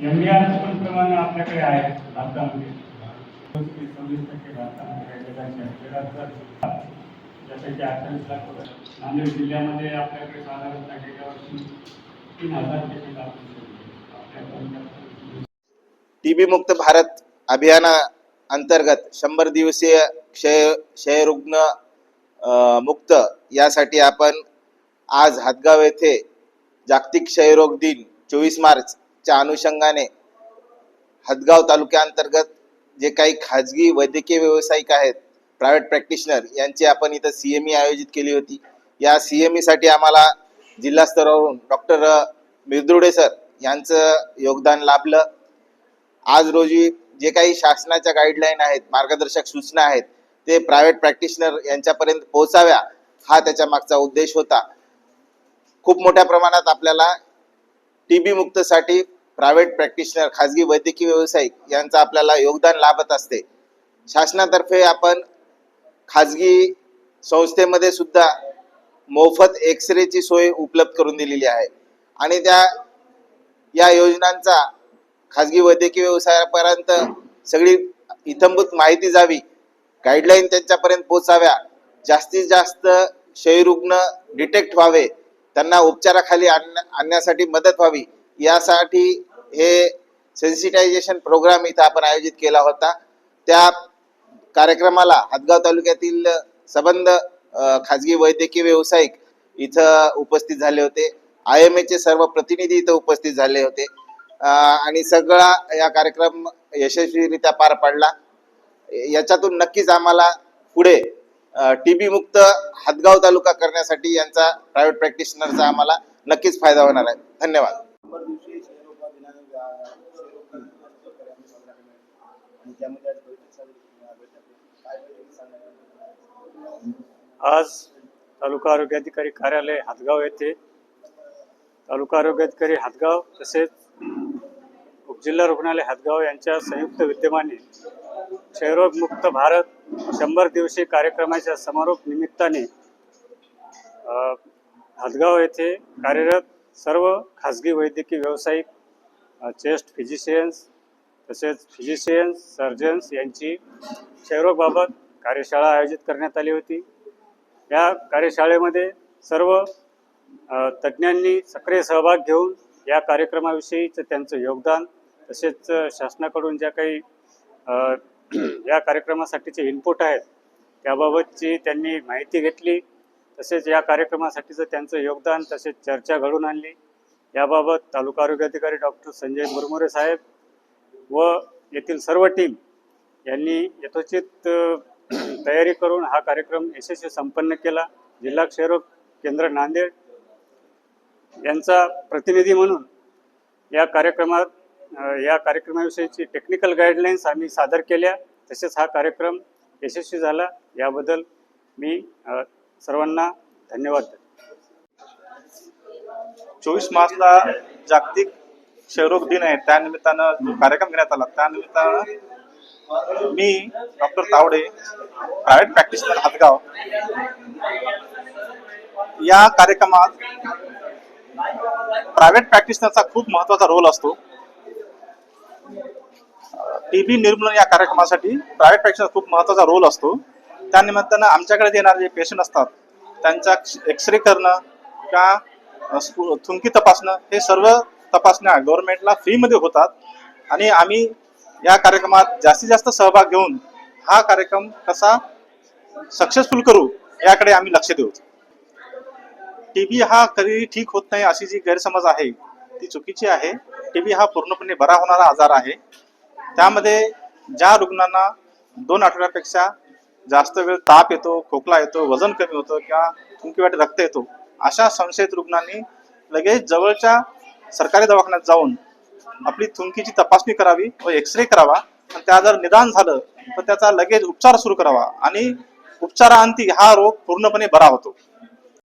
M बी आरचं पण प्रमाण आपल्याकडे आहे भारतामध्ये. सव्वीस टक्के भारतामध्ये जसं की अठ्ठावीस लाख होतं. नांदेड जिल्ह्यामध्ये आपल्याकडे साधारणतः गेल्या वर्षी तीन हजार पेशंट आपण टीबी मुक्त भारत अभियाना अंतर्गत शंभर दिवसीय क्षय क्षयरुग्ण मुक्त यासाठी आपण आज हातगाव येथे जागतिक क्षयरोग दिन चोवीस मार्च च्या अनुषंगाने हदगाव तालुक्याअंतर्गत जे काही खाजगी वैद्यकीय व्यावसायिक आहेत प्रायव्हेट प्रॅक्टिशनर यांची आपण इथं सी एम ई आयोजित केली होती. या सी एम ईसाठी आम्हाला जिल्हा स्तरावरून डॉक्टर मिरदुडे सर यांचं योगदान लाभलं. आज रोजी जे काही शासनाच्या गाईडलाईन आहेत मार्गदर्शक सूचना आहेत ते प्रायव्हेट प्रॅक्टिशनर यांच्यापर्यंत पोहोचाव्या हा त्याच्या मागचा उद्देश होता. खूप मोठ्या प्रमाणात आपल्याला टीबी मुक्तसाठी प्रायव्हेट प्रॅक्टिशनर खाजगी वैद्यकीय व्यावसायिक यांचं आपल्याला योगदान लाभत असते. शासनातर्फे आपण खाजगी संस्थेमध्ये सुद्धा मोफत एक्सरेची सोय उपलब्ध करून दिलेली आहे. आणि त्या या योजनांचा खाजगी वैद्यकीय व्यवसायापर्यंत सगळी इथंभूत माहिती जावी गाईडलाईन त्यांच्यापर्यंत पोचाव्या जास्तीत जास्त क्षयरुग्ण डिटेक्ट व्हावे त्यांना उपचाराखाली आण आणण्यासाठी मदत व्हावी. यासाठी हे सेन्सिटायझेशन प्रोग्राम इथं आपण आयोजित केला होता. त्या कार्यक्रमाला हदगाव तालुक्यातील सबंध खाजगी वैद्यकीय व्यावसायिक इथं उपस्थित झाले होते. आय एम चे सर्व प्रतिनिधी इथं उपस्थित झाले होते. आणि सगळा या कार्यक्रम यशस्वीरित्या पार पाडला. याच्यातून नक्कीच आम्हाला पुढे टीबी मुक्त हातगाव तालुका करण्यासाठी यांचा प्रायव्हेट प्रॅक्टिशनरचा आम्हाला नक्कीच फायदा होणार आहे. धन्यवाद. आज तालुका आरोग्याधिकारी कार्यालय हातगाव येथे तालुका आरोग्याधिकारी हातगाव तसेच उपजिल्हा रुग्णालय हातगाव यांच्या संयुक्त विद्यमाने क्षयरोग मुक्त भारत शंभर दिवसीय कार्यक्रमाच्या समारोप निमित्ताने अ, हातगाव येथे कार्यरत सर्व खाजगी वैद्यकीय व्यावसायिक चेस्ट फिजिशियन्स तसेच फिजिशियन्स सर्जन्स यांची क्षयरोगबाबत कार्यशाळा आयोजित करण्यात आली होती. या कार्यशाळेमध्ये सर्व तज्ज्ञांनी सक्रिय सहभाग घेऊन या कार्यक्रमाविषयीचं त्यांचं योगदान तसेच शासनाकडून ज्या काही या कार्यक्रमासाठीचे इनपुट आहेत. त्याबाबतची त्यांनी माहिती घेतली. तसेच या कार्यक्रमासाठीचं त्यांचं योगदान तसेच चर्चा घडून आणली. याबाबत तालुका आरोग्य अधिकारी डॉक्टर संजय मुरमुरे साहेब व येथील सर्व टीम यांनी यथोचित तयारी करून हा कार्यक्रम यशस्वी संपन्न केला. जिल्हा क्षयरोग केंद्र नांदेड यांचा प्रतिनिधी म्हणून या कार्यक्रमात या कार्यक्रमाविषयीची टेक्निकल गाईडलाईन्स आम्ही सादर केल्या. तसेच हा कार्यक्रम यशस्वी झाला. याबद्दल मी सर्वांना धन्यवाद चोवीस मार्चला जागतिक क्षयरोग दिन आहे. त्यानिमित्तानं जो कार्यक्रम घेण्यात आला त्यानिमित्तानं मी doctor Tawde private practitioner Hatgaon या कार्यक्रमात प्रायव्हेट प्रॅक्टिशनरचा खूप महत्त्वाचा रोल असतो. टीबी निर्मूलन या कार्यक्रमासाठी प्रायव्हेट प्रॅक्टिशनर खूप महत्त्वाचा रोल असतो. त्या निमित्तानं आमच्याकडे येणारे जे पेशंट असतात त्यांचा एक्सरे करणं किंवा थुंकी तपासणं हे सर्व तपासण्या गव्हर्नमेंटला फ्रीमध्ये होतात. आणि आम्ही या कार्यक्रमात जास्तीत जास्त सहभाग घेऊन हा कार्यक्रम कसा सक्सेसफुल करू याकडे आम्ही लक्ष देऊ. टीबी हा कधीही ठीक होत नाही अशी जी गैरसमज आहे ती चुकीची आहे. टीबी हा पूर्णपणे बरा होणारा आजार आहे. त्यामध्ये ज्या रुग्णांना दोन आठवड्यापेक्षा जास्त वेळ ताप येतो खोकला येतो वजन कमी होतं किंवा थुंकीवाटे रक्त येतो अशा संशयित रुग्णांनी लगेच जवळच्या सरकारी दवाखान्यात जाऊन आपली थुंकीची तपासणी करावी व एक्सरे करावा. आणि त्या जर निदान झालं तर त्याचा लगेच उपचार सुरू करावा. आणि उपचारांती हा रोग पूर्णपणे बरा होतो.